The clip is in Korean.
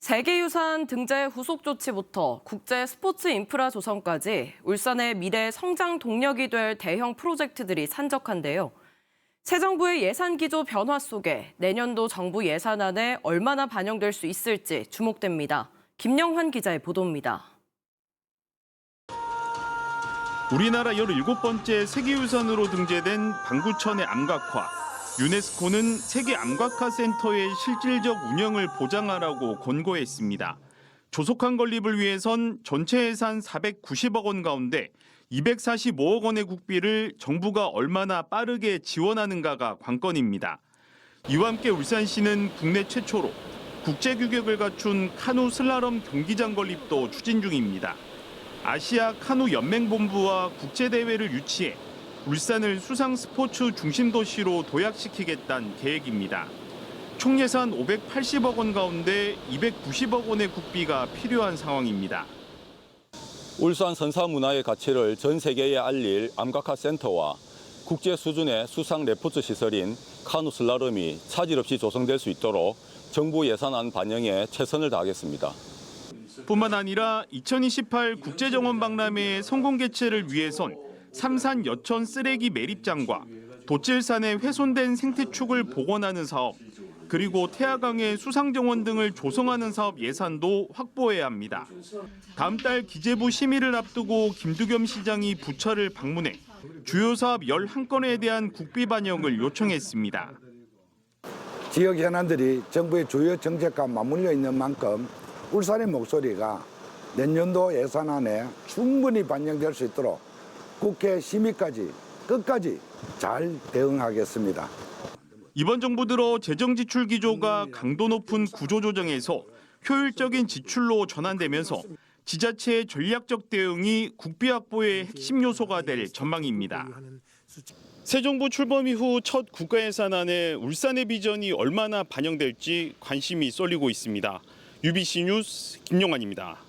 세계유산 등재 후속 조치부터 국제 스포츠 인프라 조성까지 울산의 미래 성장 동력이 될 대형 프로젝트들이 산적한데요. 새 정부의 예산 기조 변화 속에 내년도 정부 예산안에 얼마나 반영될 수 있을지 주목됩니다. 김영환 기자의 보도입니다. 우리나라 17번째 세계유산으로 등재된 방구천의 암각화. 유네스코는 세계 암각화 센터의 실질적 운영을 보장하라고 권고했습니다. 조속한 건립을 위해선 전체 예산 490억 원 가운데 245억 원의 국비를 정부가 얼마나 빠르게 지원하는가가 관건입니다. 이와 함께 울산시는 국내 최초로 국제 규격을 갖춘 카누 슬라럼 경기장 건립도 추진 중입니다. 아시아 카누 연맹 본부와 국제 대회를 유치해 울산을 수상 스포츠 중심 도시로 도약시키겠다는 계획입니다. 총 예산 580억 원 가운데 290억 원의 국비가 필요한 상황입니다. 울산 선사 문화의 가치를 전 세계에 알릴 암각화 센터와 국제 수준의 수상 레포츠 시설인 카누 슬라럼이 차질 없이 조성될 수 있도록 정부 예산안 반영에 최선을 다하겠습니다. 뿐만 아니라 2028 국제정원 박람회의 성공 개최를 위해선 삼산 여천 쓰레기 매립장과 도칠산의 훼손된 생태축을 복원하는 사업, 그리고 태화강의 수상정원 등을 조성하는 사업 예산도 확보해야 합니다. 다음 달 기재부 심의를 앞두고 김두겸 시장이 부처를 방문해 주요 사업 11건에 대한 국비 반영을 요청했습니다. 지역 현안들이 정부의 주요 정책과 맞물려 있는 만큼 울산의 목소리가 내년도 예산 안에 충분히 반영될 수 있도록 국회 심의까지 끝까지 잘 대응하겠습니다. 이번 정부 들어 재정 지출 기조가 강도 높은 구조 조정에서 효율적인 지출로 전환되면서 지자체의 전략적 대응이 국비 확보의 핵심 요소가 될 전망입니다. 새 정부 출범 이후 첫 국가 예산안에 울산의 비전이 얼마나 반영될지 관심이 쏠리고 있습니다. UBC 뉴스 김용환입니다.